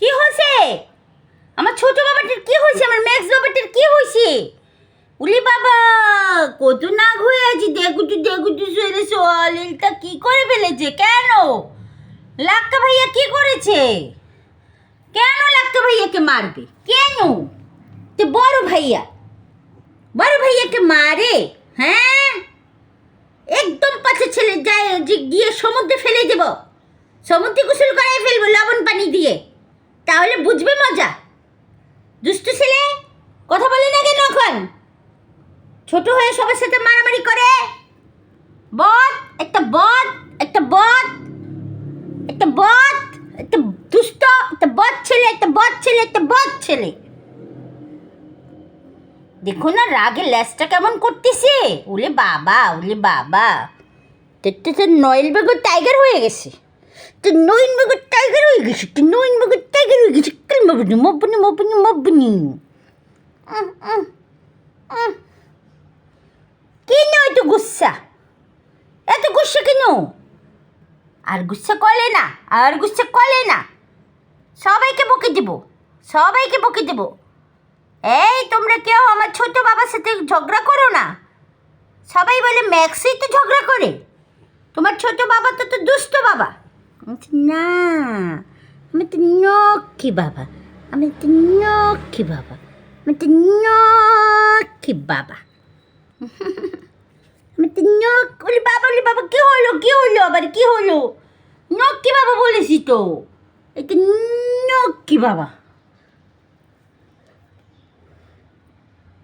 কি হয়েছে আমার ছোট বাবাটার কি হয়েছে আমার ম্যাক্স বাবাটার কি হয়েছে উলি বাবা, কত নাগ হয়ে আছে। দেখুটু দেখুটু শরীরে সোয়ালিলটা কি করে ফেলেছে? কেন? লাক্কা ভাইয়া কি করেছে? কেন লাক্কা ভাইয়াকে মারবে? কেন? তো বড় ভাইয়া। বড় ভাইয়াকে মারে? হ্যাঁ? একদম পাশে ছেলে যায়, যে গিয়ে সমুদ্রে ফেলে দেব। সমুদ্রে গোসল করাই ফেলব, লবণ না ছোট হয়ে সবার সাথে মারামারি করে। বদ একটা বদ একটা বদ একটা বদ একটা দুষ্ট, একটা বদ ছেলে, একটা বদ ছেলে, একটা বদ ছেলে। দেখো না রাগে ল্যাসটা কেমন করতেছে। ওলে বাবা ওলে বাবা। তো তো নয়েল বেগর টাইগার হয়ে গেছে। তো, নইন বেগর টাইগার হয়ে গেছে। তো, নইন বেগর টাইগার হয়ে গেছে। কাল মবনি মবনি মবনি মবনি কেন এত গুসা এত গুসা কেন? আর গুসা কলে না, আর গুসা কলে না। সবাইকে বকে দেবো, সবাইকে বকে দেবো। এই, তোমরা কেউ আমার ছোট বাবার সাথে ঝগড়া করো না। সবাই বলে ম্যাক্সই তো ঝগড়া করে। তোমার ছোট বাবা তো তো দুষ্ট বাবা। না, আমি তো নক্ষী বাবা। আমি তো নক্ষী বাবা। me dice, no, que baba. Me no, ole baba, ole baba, qué holo, qué holo, a qué holo. No, que baba, bolecito. Me dice, no, que baba.